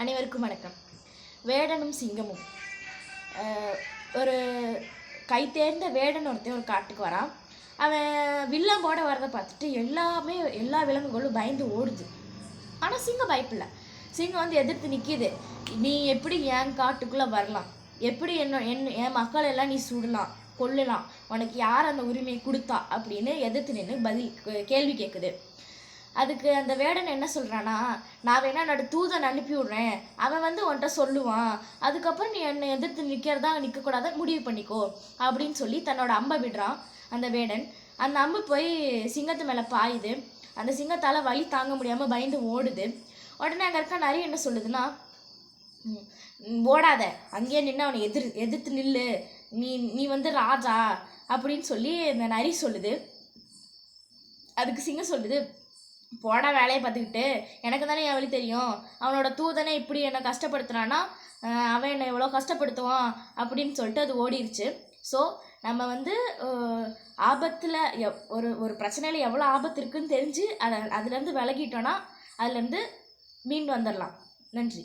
அனைவருக்கும் வணக்கம். வேடனும் சிங்கமும். ஒரு கை தேர்ந்த வேடன் ஒருத்தன் ஒரு காட்டுக்கு வரான். அவன் வில்லம்போட வரதை பார்த்துட்டு எல்லாமே எல்லா விலங்குகளும் பயந்து ஓடுது. ஆனால் சிங்கம் பயப்பில்ல. சிங்கம் வந்து எதிர்த்து நிற்கிது நீ எப்படி என் காட்டுக்குள்ளே வரலாம்? எப்படி என்ன என் என் மக்கள் எல்லாம் நீ சுடலாம் கொல்லலாம்? உனக்கு யார் அந்த உரிமையை கொடுத்தா? அப்படின்னு எதிர்த்து நின்று பதில் கேள்வி கேட்குது அதுக்கு அந்த வேடன் என்ன சொல்கிறானா நான் வேணா என்னோட தூதன் அனுப்பி விட்றேன். அவன் வந்து உன்கிட்ட சொல்லுவான். அதுக்கப்புறம் நீ என்னை எதிர்த்து நிற்கிறதா நிற்கக்கூடாத முடிவு பண்ணிக்கோ. அப்படின்னு சொல்லி தன்னோட அம்பை விடுறான் அந்த வேடன். அந்த அம்பு போய் சிங்கத்து மேலே பாயுது. அந்த சிங்கத்தால் வழி தாங்க முடியாமல் பயந்து ஓடுது. உடனே அங்கே இருக்க நிறைய என்ன சொல்லுதுன்னா ஓடாத. அங்கேயே நின்று அவனை எதிர் எதிர்த்து நில்லு. நீ நீ வந்து ராஜா. அப்படின்னு சொல்லி இந்த நரி சொல்லுது. அதுக்கு சிங்கம் சொல்லுது போட வேலையை பார்த்துக்கிட்டு. எனக்கு தானே என் வழி தெரியும். அவனோட தூதனை இப்படி என்னை கஷ்டப்படுத்துனான்னா அவன் என்னை எவ்வளோ கஷ்டப்படுத்துவான் அப்படின்னு சொல்லிட்டு அது ஓடிருச்சு. ஸோ நம்ம வந்து ஆபத்தில் எவ் ஒரு ஒரு பிரச்சனையில் எவ்வளோ ஆபத்து இருக்குதுன்னு தெரிஞ்சு அதை அதுலேருந்து விலகிட்டோன்னா அதுலேருந்து மீண்டு வந்துடலாம் நன்றி.